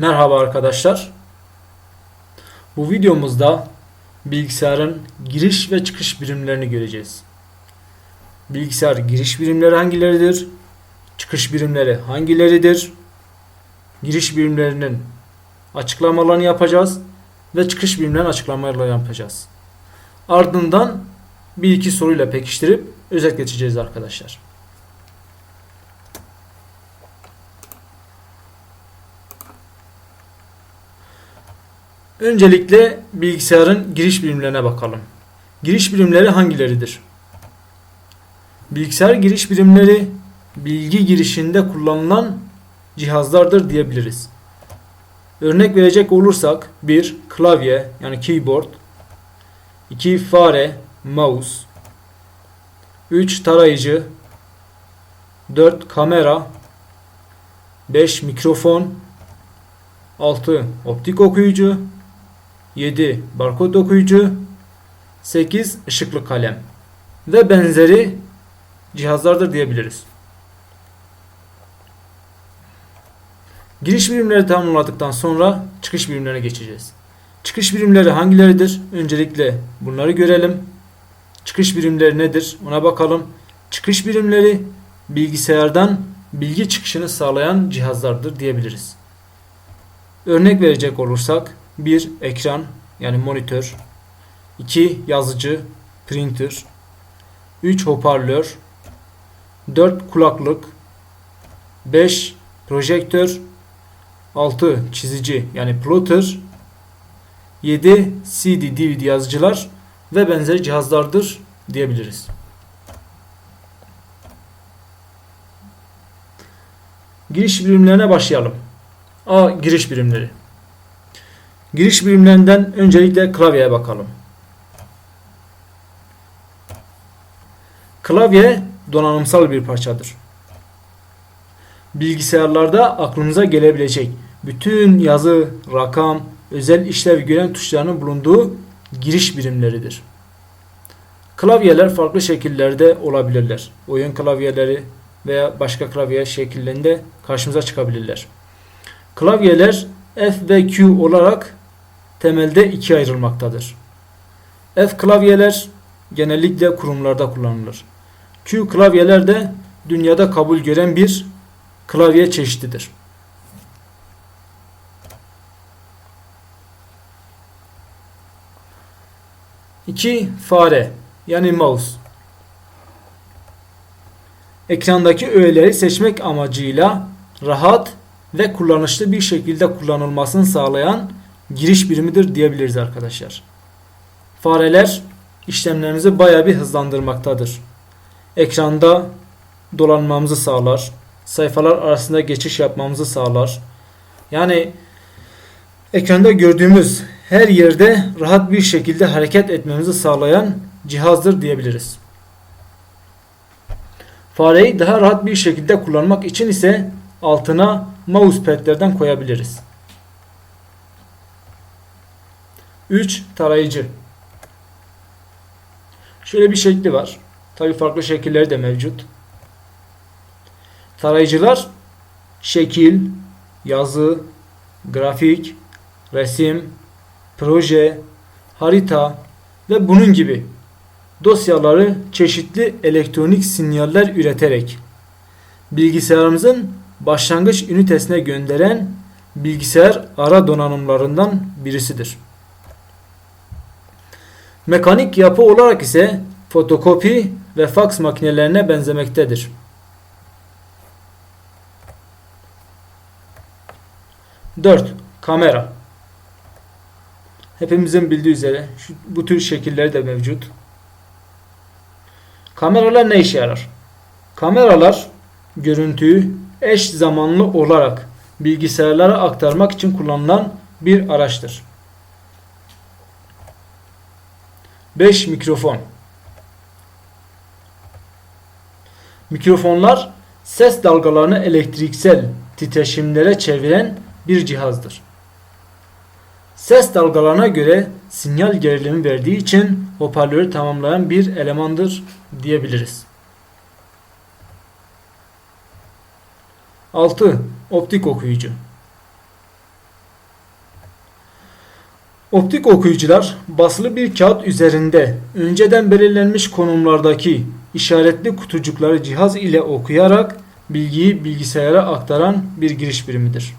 Merhaba arkadaşlar. Bu videomuzda bilgisayarın giriş ve çıkış birimlerini göreceğiz. Bilgisayar giriş birimleri hangileridir? Çıkış birimleri hangileridir? Giriş birimlerinin açıklamalarını yapacağız ve çıkış birimlerinin açıklamalarını yapacağız. Ardından bir iki soruyla pekiştirip özet geçeceğiz arkadaşlar. Öncelikle bilgisayarın giriş birimlerine bakalım. Giriş birimleri hangileridir? Bilgisayar giriş birimleri bilgi girişinde kullanılan cihazlardır diyebiliriz. Örnek verecek olursak 1. Klavye yani keyboard 2. Fare mouse 3. Tarayıcı 4. Kamera 5. Mikrofon 6. Optik okuyucu 7. Barkod okuyucu 8. ışıklı kalem ve benzeri cihazlardır diyebiliriz. Giriş birimleri tamamladıktan sonra çıkış birimlerine geçeceğiz. Çıkış birimleri hangileridir? Öncelikle bunları görelim. Çıkış birimleri nedir? Ona bakalım. Çıkış birimleri bilgisayardan bilgi çıkışını sağlayan cihazlardır diyebiliriz. Örnek verecek olursak 1. Ekran yani monitör 2. Yazıcı printer 3. Hoparlör 4. Kulaklık 5. Projektör 6. Çizici yani plotter 7. CD, DVD yazıcılar ve benzeri cihazlardır diyebiliriz. Giriş birimlerine başlayalım. A. Giriş birimleri. Giriş birimlerinden öncelikle klavyeye bakalım. Klavye donanımsal bir parçadır. Bilgisayarlarda aklınıza gelebilecek bütün yazı, rakam, özel işlev gören tuşlarının bulunduğu giriş birimleridir. Klavyeler farklı şekillerde olabilirler. Oyun klavyeleri veya başka klavye şekillerinde karşımıza çıkabilirler. Klavyeler F ve Q olarak temelde ikiye ayrılmaktadır. F klavyeler genellikle kurumlarda kullanılır. Q klavyeler de dünyada kabul gören bir klavye çeşididir. İki fare yani mouse. Ekrandaki öğeleri seçmek amacıyla rahat ve kullanışlı bir şekilde kullanılmasını sağlayan giriş birimidir diyebiliriz arkadaşlar. Fareler işlemlerimizi baya bir hızlandırmaktadır. Ekranda dolanmamızı sağlar. Sayfalar arasında geçiş yapmamızı sağlar. Yani ekranda gördüğümüz her yerde rahat bir şekilde hareket etmemizi sağlayan cihazdır diyebiliriz. Fareyi daha rahat bir şekilde kullanmak için ise altına mousepad'lerden koyabiliriz. 3. Tarayıcı. Şöyle bir şekli var. Tabi farklı şekilleri de mevcut. Tarayıcılar şekil, yazı, grafik, resim, proje, harita ve bunun gibi dosyaları çeşitli elektronik sinyaller üreterek bilgisayarımızın başlangıç ünitesine gönderen bilgisayar ara donanımlarından birisidir. Mekanik yapı olarak ise fotokopi ve faks makinelerine benzemektedir. Dört, kamera. Hepimizin bildiği üzere şu, bu tür şekilleri de mevcut. Kameralar ne işe yarar? Kameralar görüntüyü eş zamanlı olarak bilgisayarlara aktarmak için kullanılan bir araçtır. 5. Mikrofon Mikrofonlar ses dalgalarını elektriksel titreşimlere çeviren bir cihazdır. Ses dalgalarına göre sinyal gerilimi verdiği için hoparlörü tamamlayan bir elemandır diyebiliriz. 6. Optik okuyucu Optik okuyucular basılı bir kağıt üzerinde önceden belirlenmiş konumlardaki işaretli kutucukları cihaz ile okuyarak bilgiyi bilgisayara aktaran bir giriş birimidir.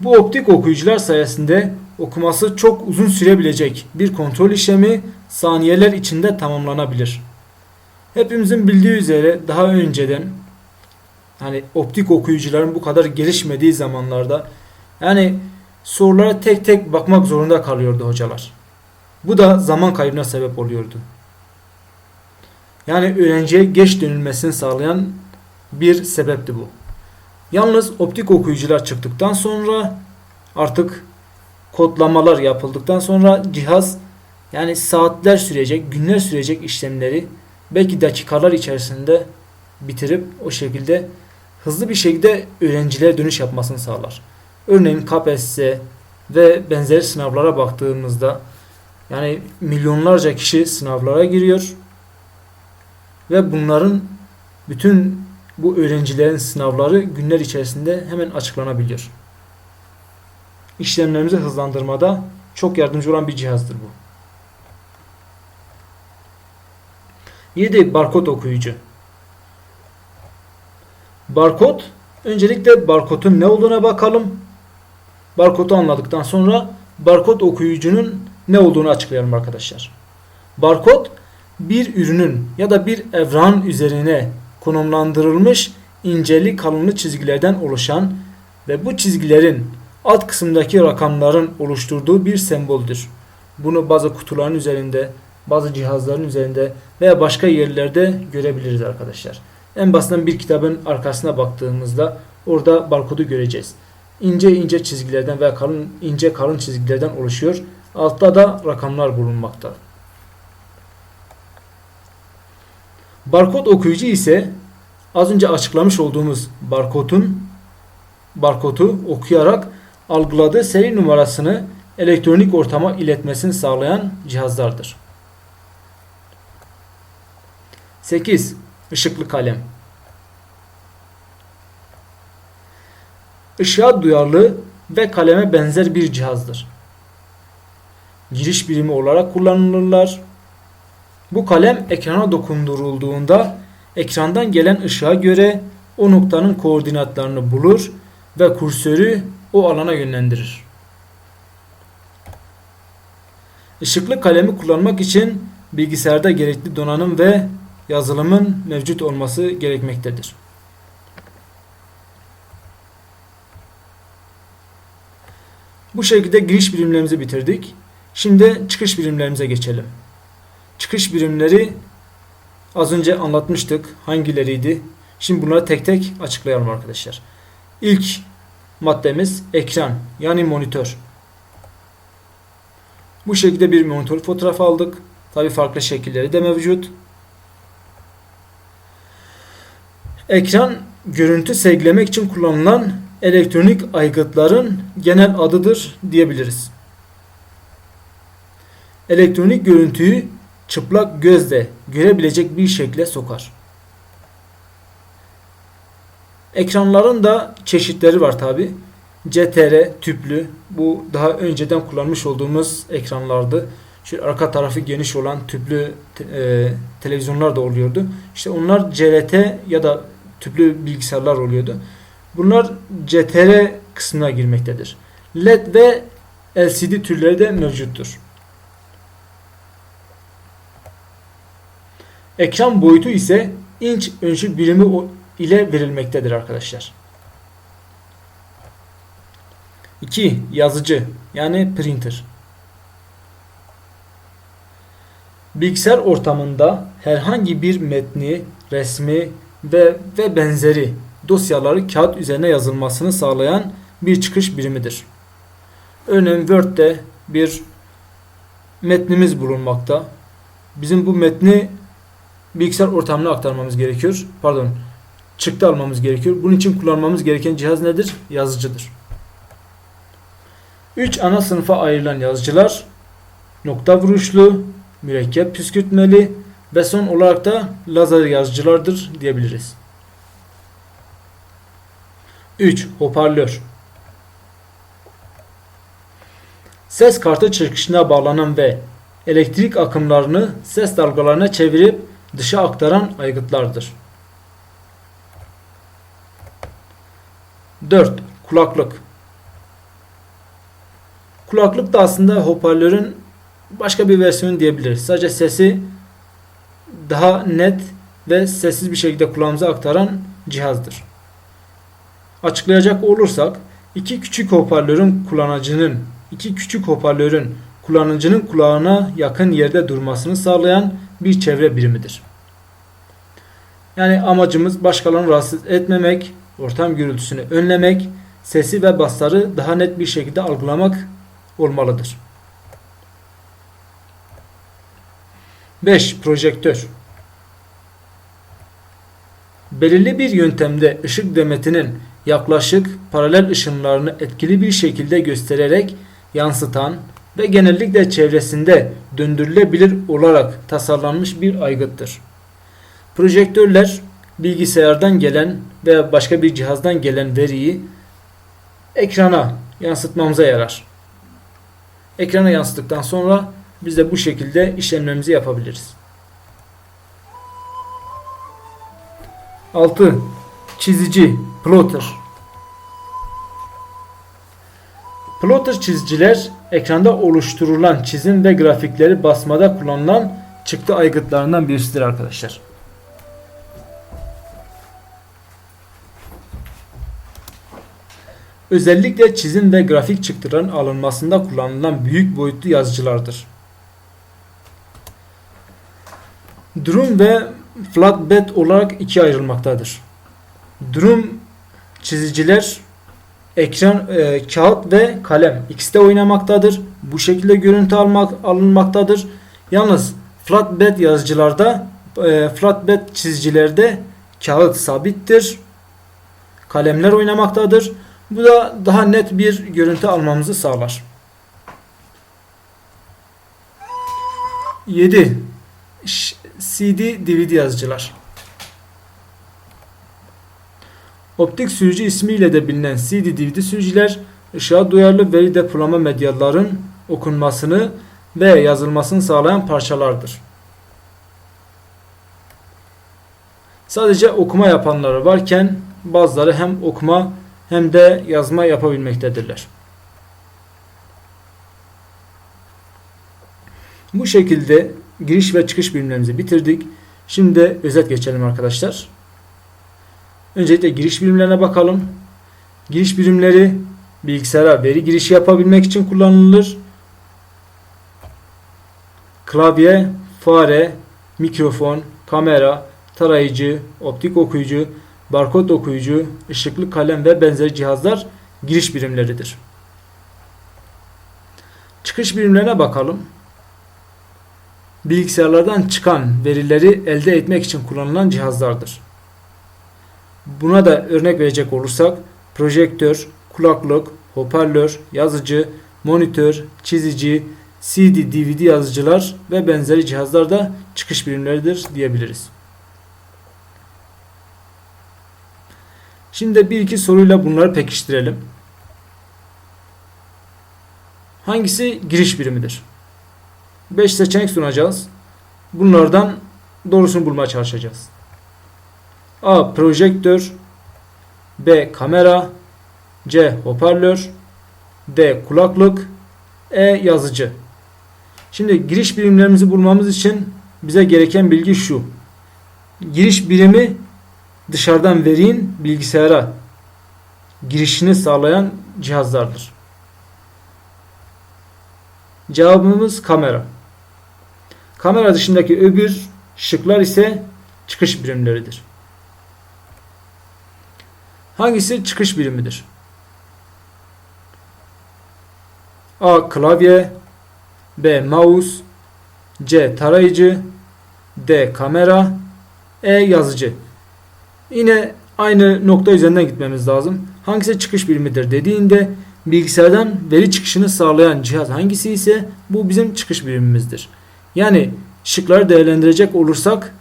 Bu optik okuyucular sayesinde okuması çok uzun sürebilecek bir kontrol işlemi saniyeler içinde tamamlanabilir. Hepimizin bildiği üzere daha önceden hani optik okuyucuların bu kadar gelişmediği zamanlarda yani sorulara tek tek bakmak zorunda kalıyordu hocalar. Bu da zaman kaybına sebep oluyordu. Yani öğrenciye geç dönülmesini sağlayan bir sebepti bu. Yalnız optik okuyucular çıktıktan sonra artık kodlamalar yapıldıktan sonra cihaz yani saatler sürecek, günler sürecek işlemleri belki dakikalar içerisinde bitirip o şekilde hızlı bir şekilde öğrencilere dönüş yapmasını sağlar. Örneğin KPSS ve benzeri sınavlara baktığımızda yani milyonlarca kişi sınavlara giriyor ve bunların bütün bu öğrencilerin sınavları günler içerisinde hemen açıklanabiliyor. İşlemlerimizi hızlandırmada çok yardımcı olan bir cihazdır bu. 7. Barkod okuyucu. Barkod, öncelikle barkodun ne olduğuna bakalım. Barkodu anladıktan sonra barkod okuyucunun ne olduğunu açıklayalım arkadaşlar. Barkod bir ürünün ya da bir evran üzerine konumlandırılmış inceli kalınlı çizgilerden oluşan ve bu çizgilerin alt kısımdaki rakamların oluşturduğu bir semboldür. Bunu bazı kutuların üzerinde, bazı cihazların üzerinde veya başka yerlerde görebiliriz arkadaşlar. En basitten bir kitabın arkasına baktığımızda orada barkodu göreceğiz. İnce ince çizgilerden veya kalın ince kalın çizgilerden oluşuyor. Altta da rakamlar bulunmakta. Barkod okuyucu ise az önce açıklamış olduğumuz barkodun barkodu okuyarak algıladığı seri numarasını elektronik ortama iletmesini sağlayan cihazlardır. 8. Işıklı kalem. Işığa duyarlı ve kaleme benzer bir cihazdır. Giriş birimi olarak kullanılırlar. Bu kalem ekrana dokundurulduğunda ekrandan gelen ışığa göre o noktanın koordinatlarını bulur ve kursörü o alana yönlendirir. Işıklı kalemi kullanmak için bilgisayarda gerekli donanım ve yazılımın mevcut olması gerekmektedir. Bu şekilde giriş birimlerimizi bitirdik. Şimdi çıkış birimlerimize geçelim. Çıkış birimleri az önce anlatmıştık. Hangileriydi? Şimdi bunları tek tek açıklayalım arkadaşlar. İlk maddemiz ekran yani monitör. Bu şekilde bir monitör fotoğrafı aldık. Tabi farklı şekilleri de mevcut. Ekran görüntü sergilemek için kullanılan elektronik aygıtların genel adıdır diyebiliriz. Elektronik görüntüyü çıplak gözle görebilecek bir şekle sokar. Ekranların da çeşitleri var tabi. CTR tüplü bu daha önceden kullanmış olduğumuz ekranlardı. Şu arka tarafı geniş olan tüplü e, televizyonlar da oluyordu. İşte onlar CRT ya da tüplü bilgisayarlar oluyordu. Bunlar CTR kısmına girmektedir. LED ve LCD türleri de mevcuttur. Ekran boyutu ise inç ölçü birimi ile verilmektedir arkadaşlar. 2. Yazıcı yani printer. Bilgisayar ortamında herhangi bir metni, resmi ve ve benzeri dosyaları kağıt üzerine yazılmasını sağlayan bir çıkış birimidir. Örneğin Word'de bir metnimiz bulunmakta. Bizim bu metni bilgisayar ortamına aktarmamız gerekiyor. Pardon, çıktı almamız gerekiyor. Bunun için kullanmamız gereken cihaz nedir? Yazıcıdır. 3 ana sınıfa ayrılan yazıcılar nokta vuruşlu, mürekkep püskürtmeli ve son olarak da lazer yazıcılardır diyebiliriz. 3. Hoparlör ses kartı çıkışına bağlanan ve elektrik akımlarını ses dalgalarına çevirip dışa aktaran aygıtlardır. 4. Kulaklık Kulaklık da aslında hoparlörün başka bir versiyonu diyebiliriz. Sadece sesi daha net ve sessiz bir şekilde kulağımıza aktaran cihazdır. Açıklayacak olursak iki küçük hoparlörün kullanıcının iki küçük hoparlörün kullanıcının kulağına yakın yerde durmasını sağlayan bir çevre birimidir. Yani amacımız başkalarını rahatsız etmemek, ortam gürültüsünü önlemek, sesi ve basları daha net bir şekilde algılamak olmalıdır. 5. Projektör Belirli bir yöntemde ışık demetinin yaklaşık paralel ışınlarını etkili bir şekilde göstererek yansıtan ve genellikle çevresinde döndürülebilir olarak tasarlanmış bir aygıttır. Projektörler bilgisayardan gelen veya başka bir cihazdan gelen veriyi ekrana yansıtmamıza yarar. Ekrana yansıttıktan sonra biz de bu şekilde işlemlerimizi yapabiliriz. 6. Çizici plotter. Plotter çiziciler ekranda oluşturulan çizim ve grafikleri basmada kullanılan çıktı aygıtlarından birisidir arkadaşlar. Özellikle çizim ve grafik çıktıların alınmasında kullanılan büyük boyutlu yazıcılardır. Durum ve flatbed olarak ikiye ayrılmaktadır. Durum çiziciler ekran, e, kağıt ve kalem ikisi de oynamaktadır. Bu şekilde görüntü almak alınmaktadır. Yalnız flatbed yazıcılarda e, flatbed çizicilerde kağıt sabittir. Kalemler oynamaktadır. Bu da daha net bir görüntü almamızı sağlar. 7. CD DVD yazıcılar. Optik sürücü ismiyle de bilinen CD DVD sürücüler ışığa duyarlı veri depolama medyaların okunmasını ve yazılmasını sağlayan parçalardır. Sadece okuma yapanları varken bazıları hem okuma hem de yazma yapabilmektedirler. Bu şekilde giriş ve çıkış birimlerimizi bitirdik. Şimdi özet geçelim arkadaşlar. Öncelikle giriş birimlerine bakalım. Giriş birimleri bilgisayara veri girişi yapabilmek için kullanılır. Klavye, fare, mikrofon, kamera, tarayıcı, optik okuyucu, barkod okuyucu, ışıklı kalem ve benzeri cihazlar giriş birimleridir. Çıkış birimlerine bakalım. Bilgisayarlardan çıkan verileri elde etmek için kullanılan cihazlardır. Buna da örnek verecek olursak projektör, kulaklık, hoparlör, yazıcı, monitör, çizici, CD, DVD yazıcılar ve benzeri cihazlar da çıkış birimleridir diyebiliriz. Şimdi bir iki soruyla bunları pekiştirelim. Hangisi giriş birimidir? 5 seçenek sunacağız. Bunlardan doğrusunu bulmaya çalışacağız. A. Projektör B. Kamera C. Hoparlör D. Kulaklık E. Yazıcı Şimdi giriş birimlerimizi bulmamız için bize gereken bilgi şu. Giriş birimi dışarıdan verinin bilgisayara girişini sağlayan cihazlardır. Cevabımız kamera. Kamera dışındaki öbür şıklar ise çıkış birimleridir. Hangisi çıkış birimidir? A. Klavye B. Mouse C. Tarayıcı D. Kamera E. Yazıcı Yine aynı nokta üzerinden gitmemiz lazım. Hangisi çıkış birimidir dediğinde bilgisayardan veri çıkışını sağlayan cihaz hangisi ise bu bizim çıkış birimimizdir. Yani şıkları değerlendirecek olursak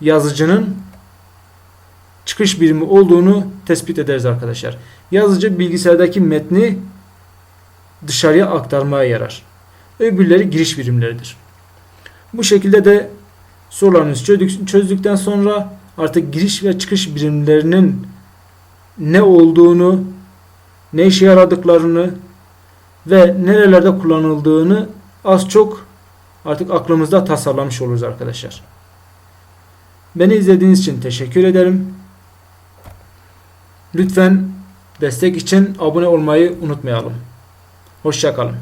yazıcının çıkış birimi olduğunu tespit ederiz arkadaşlar. Yazıcı bilgisayardaki metni dışarıya aktarmaya yarar. Öbürleri giriş birimleridir. Bu şekilde de sorularınızı çözdük, çözdükten sonra artık giriş ve çıkış birimlerinin ne olduğunu, ne işe yaradıklarını ve nerelerde kullanıldığını az çok artık aklımızda tasarlamış oluruz arkadaşlar. Beni izlediğiniz için teşekkür ederim. Lütfen destek için abone olmayı unutmayalım. Hoşçakalın.